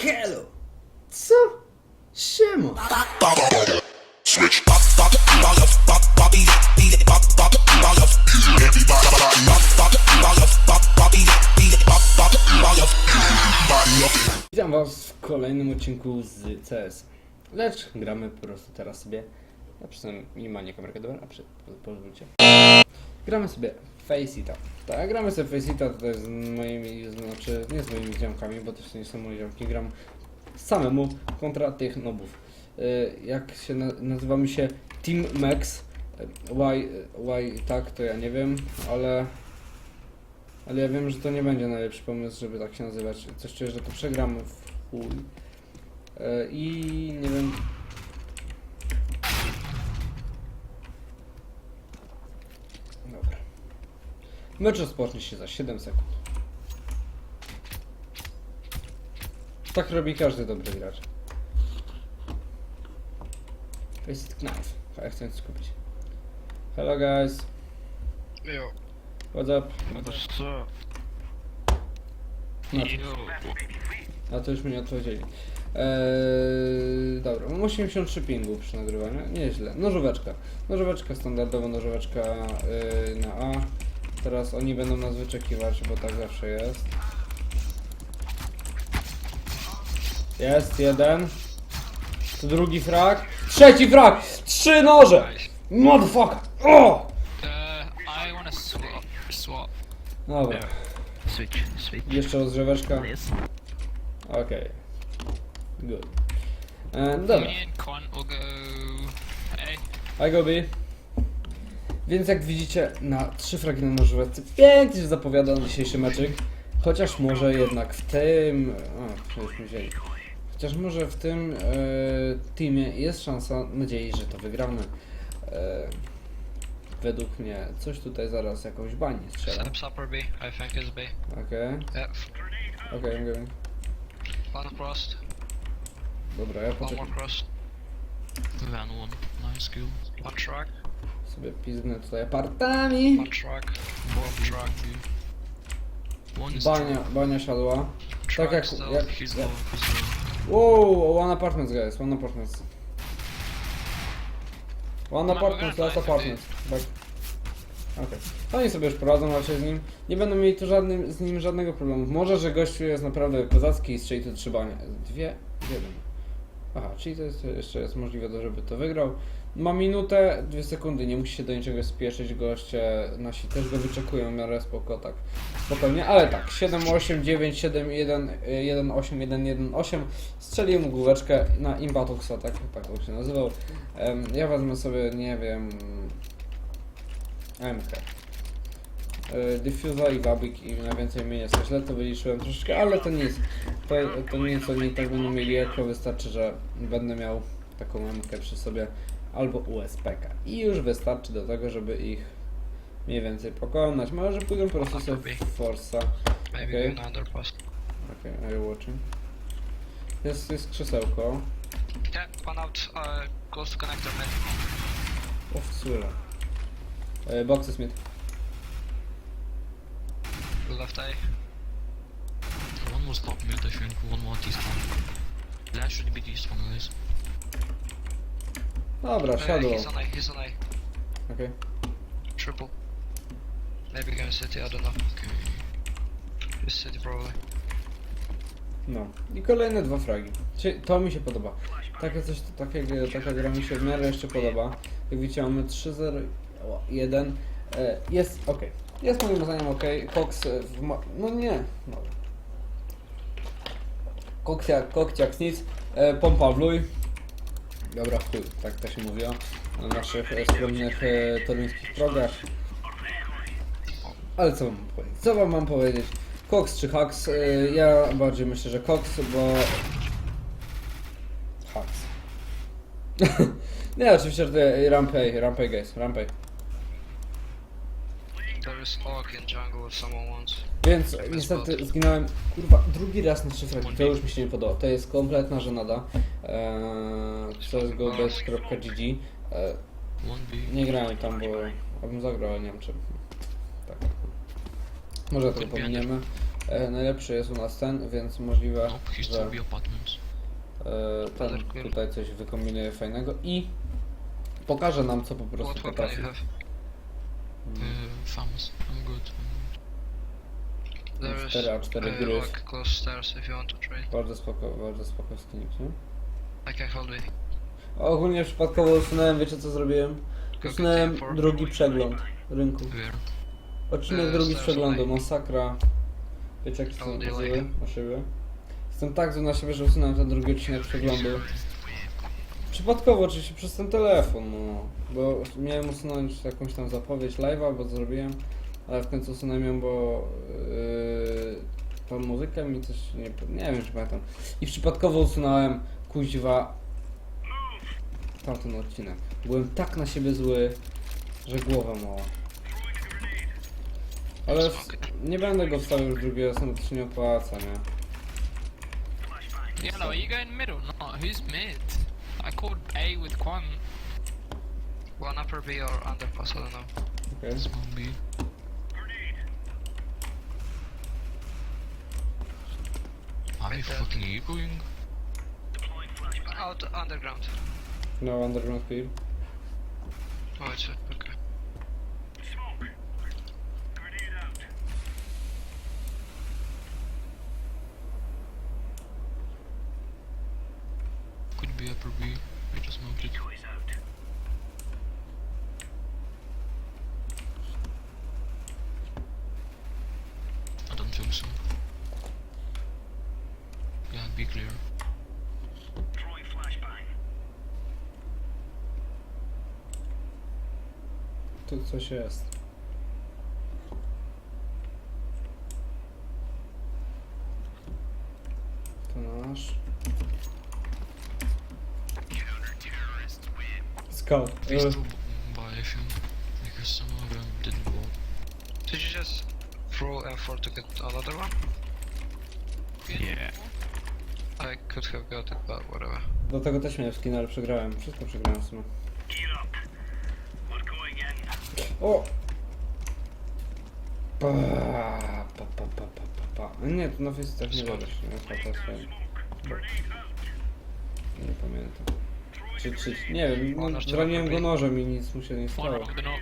Hello! Co? Switch. Up. Witam was w kolejnym odcinku z CS. Lecz gramy po prostu teraz sobie. Ja przynajmniej minimalnie kamerkę dobra, a przy, po- pozwólcie. Gramy sobie Faceita. Tak, gramy sobie Faceita tutaj z moimi, znaczy nie z moimi ziomkami, bo też nie są moje ziomki. Gram samemu kontra tych nobów. Y, Jak się na, nazywamy się Team Max. Y, Why, why tak, to ja nie wiem, ale ale ja wiem, że to nie będzie najlepszy pomysł, żeby tak się nazywać. Coś czuję, że to przegramy w chuj. E, I nie wiem. Mecz rozpocznie się za 7 sekund. Tak robi każdy dobry gracz. Face it knife. Ja chcę skupić. Hello guys. Yo, What's up? what's up? No. Yo, A to już mi nie odpowiedzieli. Eee, dobra, mam 83 pingu przy nagrywaniu. Nieźle. Nożóweczka. Nożóweczka standardowa, nożóweczka yy, na A. Teraz oni będą nas wyczekiwać, bo tak zawsze jest. Jest jeden. Drugi frag. Trzeci frag! Trzy noże! Motherfucker! O! Uh, I wanna swap. Swap. Dobra. Switch. Switch. Jeszcze rozgrzeweczka. Okej. Good. E, dobra. Me and Quan will go. A. I go B. Więc jak widzicie, na trzy fragi na nożówce pięknie się zapowiada na dzisiejszy meczyk. Chociaż może jednak w tym... O, wzięli. Chociaż może w tym e, teamie jest szansa nadziei, że to wygramy. E, według mnie coś tutaj zaraz jakąś banię strzela. Steps upper B. I think is B. Okej, Yep. okej, I'm going. One crossed. Dobra, ja One poczekam. more crossed. Van one. Nice kill. One truck. Sobie piznę tutaj apartami. One. One is Bania, bania siadła. Tak jak... jak He's low. He's low. Wow, one apartments guys, one apartments. One No, apartments, we're last fine, apartments. Tak. Okej. Oni sobie już poradzą raczej z nim. Nie będą mieli tu żadnym, z nim żadnego problemu. Może, że gościu jest naprawdę kozacki i strzeli tu trzy banie. Dwie, jeden. Aha, czyli to jest, jeszcze jest możliwe, żeby to wygrał. Ma minutę, dwie sekundy, nie musi się do niczego spieszyć, goście nasi też go wyczekują w miarę spoko, tak spokojnie, ale tak, 7, 8, 9, 7, 1, 1, 8, 1, 1, 8 strzelił mu główeczkę na Imbatuxa, tak, tak on się nazywał. Em, ja wezmę sobie, nie wiem, MK. Y, Diffusa i Wabik i na więcej mnie jest. Źle to wyliczyłem troszeczkę, ale to nic. To, to nic, oni tak będą mieli jako wystarczy, że będę miał taką MK przy sobie albo USPK. I już wystarczy do tego, żeby ich mniej więcej pokonać. Może pójdą po prostu sobie w Forza. Maybe Okay. okay. Okej, are you watching? Jest, jest krzesełko. Yeah, one out. Uh, close to connector mid. O, wcule. E, boxy Left A. One was top mid, I think. One more T spawn. That should be T spawn, guys. Dobra, Uh, siadło. he's on A. He's on A. Okej. Triple. Maybe going city. I don't know. Okay. This city probably. No. I kolejne dwa fragi. Czy- To mi się podoba. Takie coś, takie, taka gra mi się w miarę jeszcze podoba. Jak widzicie mamy 3-0, 1. E, Jest ok. Jest moim zdaniem ok. E, w ma- No nie. No. Koksiak, kokciak nic. E, pompa w luj. Dobra, chuj, tak to się mówiło. Na naszych e, skromnych e, toruńskich progach. Ale co wam mam powiedzieć? Co wam mam powiedzieć? Cox czy Hux? Y, Ja bardziej myślę, że Cox, bo... Hux. Nie, oczywiście, że to Rampage, Rampage guys, Rampage. Jungle if someone wants. Więc niestety zginąłem, kurwa, drugi raz na trzy fragi, to już mi się nie podoba. To jest kompletna żenada. Eee, CSGO.gg eee. Nie grałem tam, bo abym zagrał, ale nie wiem czy... Tak. Może to pominiemy. E, najlepszy jest u nas ten, więc możliwe, że to be apartments. e, ten tutaj coś wykombinuje fajnego i pokaże nam co po prostu potrafi. Uh, farmers. I'm good. I'm There is 4 a 4 uh, gry. like close stairs if you want to trade. Bardzo spoko, bardzo spoko nie? I can hold it. Ogólnie przypadkowo usunąłem, wiecie co zrobiłem? Usunąłem get the M4. drugi przegląd rynku. Odcinek E, drugi z przeglądu, masakra. Wiecie jak Oh, są like na siebie? Jestem tak zły na siebie, że usunąłem ten drugi odcinek przeglądu. Przypadkowo oczywiście przez ten telefon, no. Bo miałem usunąć jakąś tam zapowiedź live'a, bo zrobiłem, ale w końcu usunąłem ją, bo yy, tą muzykę mi coś nie, nie wiem czy pamiętam. I przypadkowo usunąłem kuźwa tamten odcinek. Byłem tak na siebie zły, że głowa mała. Ale w, nie będę go wstawiał już drugi raz, no to się nie opłaca, nie? Yellow, are you going middle? No, who's mid? I called A with Quan. One upper B or underpass, I don't know. Okej. Small B. Are you fucking echoing? Out underground. No, underground clear. Oh, it's okay. Could be upper B. I just moved it. I don't think so. Yeah, be clear. Tu coś jest. Scout. Please do buy a few, because some of them didn't vote. Did you just throw M4 to get another one? Yeah. I could have got it, but whatever. do tego też miałem skin, ale przegrałem. Wszystko przegrałem w sumie. O! Pa, pa, pa, pa, pa, pa, pa. Nie, to na festach nie robisz. Nie, pa, pa, Nie pamiętam. Czy, czy, nie wiem, no, zraniłem go nożem i nic mu się nie stało. round the knob.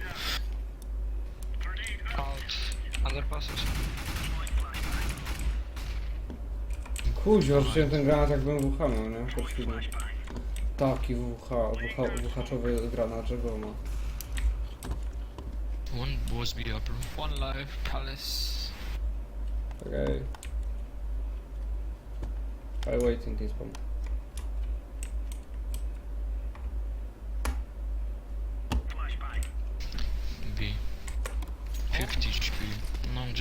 Out underpasses. Kuźwa, rzuciłem ten granat jak byłem WH miał, nie? Poczwidnie. Taki WH, WH, WH-czowy granat, że go ma. One was B upper. One low, Palace. Okej. I waiting this bomb.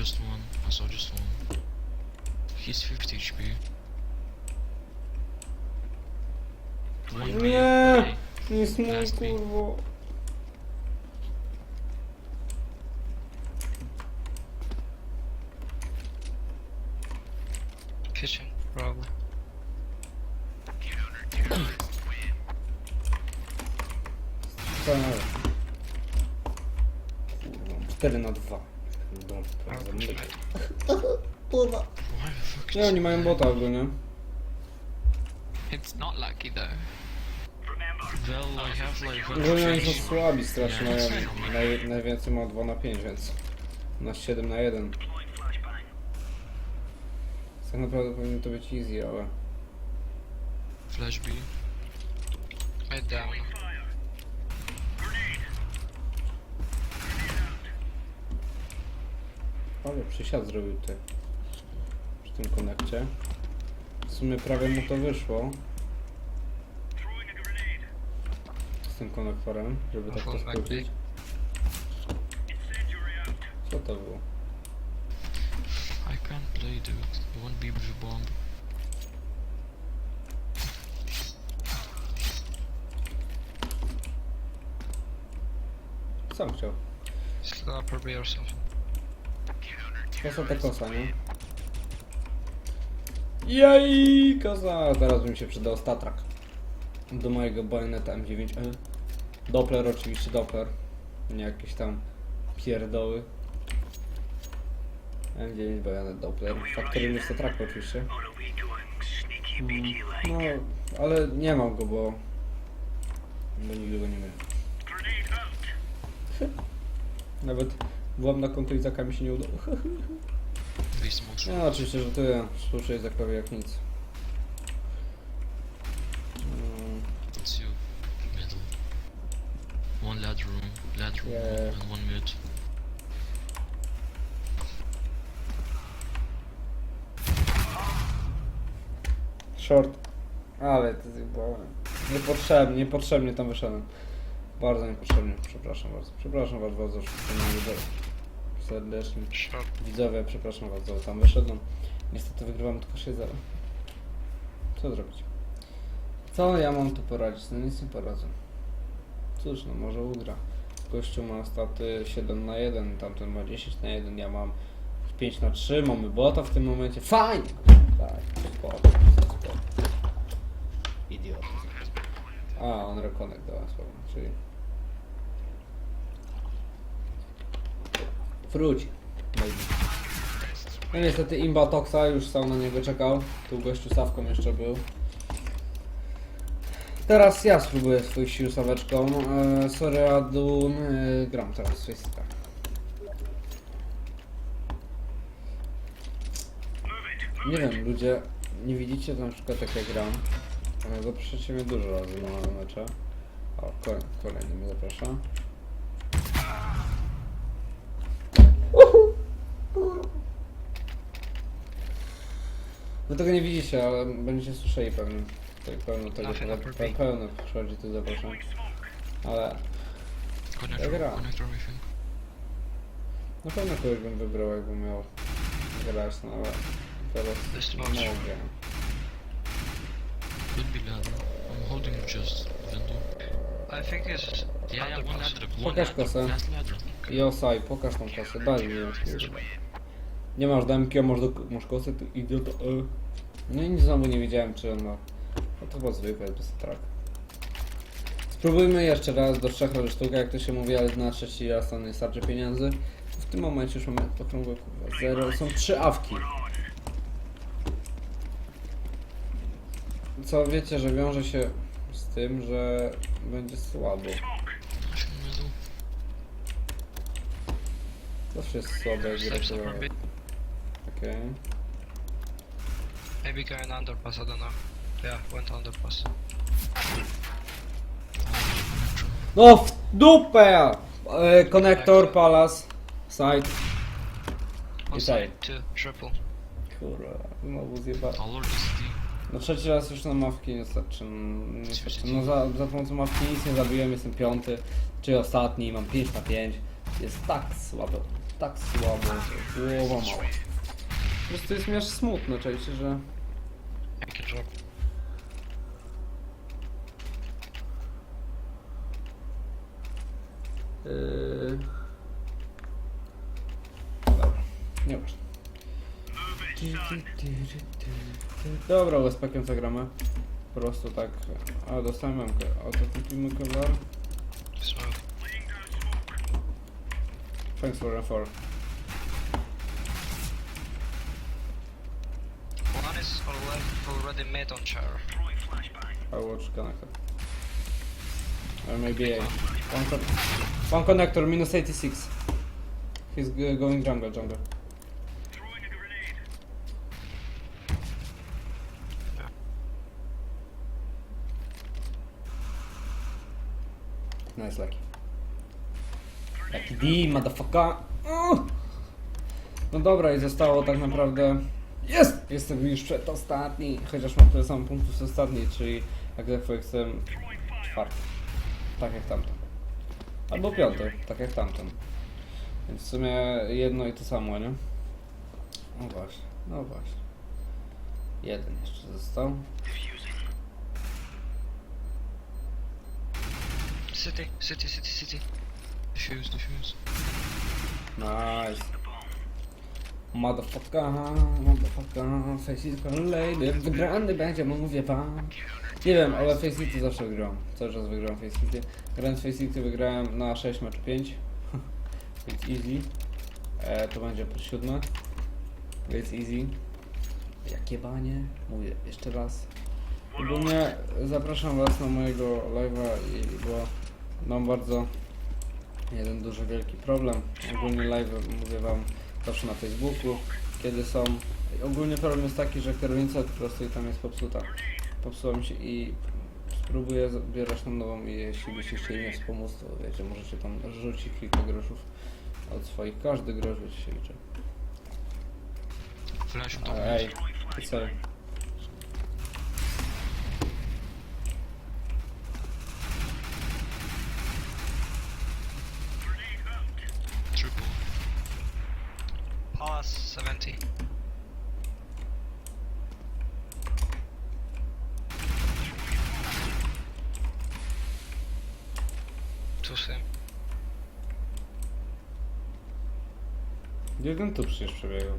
Just one. I saw just one. He's 50 HP. One. Nie! A. Nic mój Last week. kurwo. Kitchen, probably. Co na 4 na 2. Kurwa. Why the fuck Nie, oni mają bota ogólnie. It's not lucky though. Well, I have like one Ogólnie oni są face. słabi strasznie, Nie. mają naj, najwięcej ma 2 na 5, więc na 7 na 1. Tak naprawdę powinno to być easy, ale... Flash B. Mid down. Ale przysiad zrobił ty. Przy tym konekcie. W sumie prawie mu to wyszło. Z tym konektorem, żeby tak to back skrócić. Co to było? I can't play, dude. One B with a bomb. Co on chciał? B or something. Kosa to kosa, nie? Jej, kosa! Teraz mi się przydał statrak. Do mojego bajoneta M9E. Doppler oczywiście, Doppler. Nie jakieś tam pierdoły. M9 Bayonet Doppler. Factory Mr. Track oczywiście. Mm, No, ale nie mam go, bo... Bo nigdy go nie miałem. Nawet byłam na konto Izaka mi się nie udało. They smoke short. No oczywiście, że ty słyszę Izakowi jak nic. It's you. Middle. One ladder room, ladder room, Yeah. and one mid. Short. Ale to zjebałem. Niepotrzebnie, niepotrzebnie tam wyszedłem. Bardzo niepotrzebnie, przepraszam bardzo. Przepraszam was bardzo wszystko nie widzę. Serdecznie. Widzowie, przepraszam bardzo, tam wyszedłem. Niestety wygrywam tylko 6-0. Co zrobić? Co ja mam tu poradzić? No nic nie poradzę. Cóż, no może ugra. Gościu ma staty 7 na 1, tamten ma 10 na 1, ja mam 5 na 3, mamy bota w tym momencie. Fajnie! Tak, spoko, spoko. Idiot. A, on do nas, pewnie, czyli... Maybe. No niestety Imba Toxa już stał na niego czekał. Tu gościu Sawką jeszcze był. Teraz ja spróbuję swoich sił Saweczką. E, sorry Adun, e, gram teraz w Faceta. Nie wiem, ludzie, nie widzicie na przykład jak ja gram. Ale zapraszacie mnie dużo razy na mecze. O, kolej, kolejny mnie zaprasza. Wy tego nie widzicie, ale będziecie słyszeli pewnie. Tutaj pełno tego, Nothing pe, upper pe, B. pełno przychodzi tu zapraszam. Ale Connector, everything. na pewno kogoś bym wybrał jakbym miał grać, no ale teraz This nie much. mogę. Could be ladder. I'm holding just window. I think it's Yeah, yeah, one underpass. ladder, one Pokaż ladder, kosę. last ladder. Pokaż tą kosę, daj mi ją. Nie masz damki, a masz, do, masz kosę, ty idiota. E. No i znowu nie wiedziałem, czy on ma... No to chyba zwykłe, bez track. Spróbujmy jeszcze raz do trzech razy sztuka, jak to się mówi, ale na trzeci raz to nie starczy pieniędzy. W tym momencie już mamy okrągłe kurwa zero, są trzy awki. Co wiecie, że wiąże się z tym, że będzie słabo. Zawsze jest słabe, jak gra Okej. Maybe going underpass, I don't know. Yeah, went underpass. No w dupę! E, Konektor, palas, side. On I side, two, triple. Kurwa, znowu zjeba. I'll lord this D. No trzeci raz już na mawki nie starczy. Niestety. No za, za pomocą mawki nic nie zabiłem, jestem piąty, czy ostatni, mam 5 na 5. Jest tak słabo, tak słabo, że głowa mała. Po prostu jest mi aż smutno, czujecie, że... I can drop. Yy... Dobra, nieważne. Dobra, USP-kiem zagramy. Po prostu tak. A dostałem memkę. A to kupimy kevlar. Smoke. Thanks for info. One already, made on chair. I watch connector. Or maybe A. One, con one connector, minus 86. He's g- going jungle, jungle. Nice, Lucky. Lucky D, motherfucker. No dobra, i zostało tak naprawdę... Jest! Jestem już przedostatni, chociaż mam tyle samo punktów z ostatniej, czyli jak jestem czwarty. Tak jak tamten. Albo piąty, tak jak tamten. Więc w sumie jedno i to samo, nie? No właśnie, no właśnie. Jeden jeszcze został. City, city, city, city. Diffuse, diffuse. Nice. Motherfucker, motherfucker, Faceitko lady, wygrany będzie, mówię wam. Nie wiem, ale Faceity zawsze wygrałem. Cały czas wygrałem Faceity. Grając Faceity wygrałem na 6 mecz 5. Więc easy. E, to będzie po siódme. Więc easy. Jakie banie? Mówię jeszcze raz. Ogólnie zapraszam Was na mojego live'a, bo mam bardzo jeden duży, wielki problem. Ogólnie live mówię Wam zawsze na Facebooku, kiedy są. I ogólnie problem jest taki, że kierownica po prostu tam jest popsuta. Popsuła mi się i spróbuję zabierać na nową i jeśli byście chcieli mnie wspomóc, to wiecie, możecie tam rzucić kilka groszów od swoich. Każdy grosz się liczy. Flash Ale ej, sorry. Sim. Jeden tu przecież przebiegał.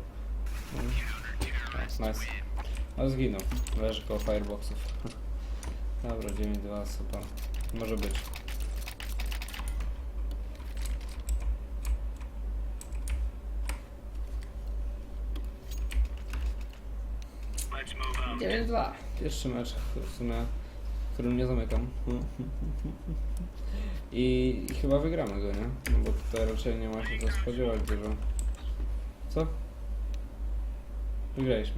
No, nice. A zginął. Leży koło fireboxów. Dobra, 9-2, super. Może być. Dziewięć dwa. Pierwszy mecz w sumie, którym nie zamykam. I chyba wygramy go, nie? No bo tutaj raczej nie ma się co spodziewać dużo. Co? Wygraliśmy.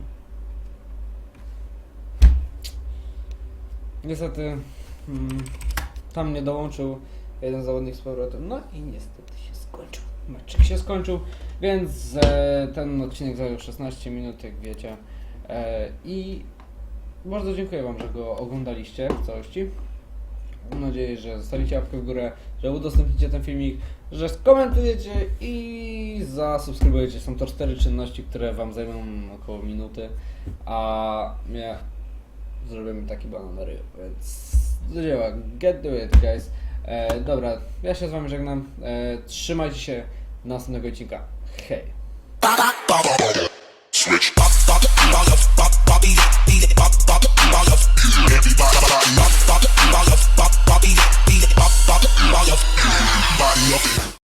Niestety mm, tam nie dołączył jeden zawodnik z powrotem. No i niestety się skończył. Meczek się skończył, więc e, ten odcinek zajął 16 minut, jak wiecie. E, I bardzo dziękuję Wam, że go oglądaliście w całości. Mam nadzieję, że zostawicie łapkę w górę, że udostępnicie ten filmik, że skomentujecie i zasubskrybujecie. Są to cztery czynności, które Wam zajmą około minuty, a mnie zrobimy taki banan więc do dzieła. Get do it, guys. E, dobra, ja się z Wami żegnam. E, trzymajcie się następnego odcinka. Hej! body, body up, body up.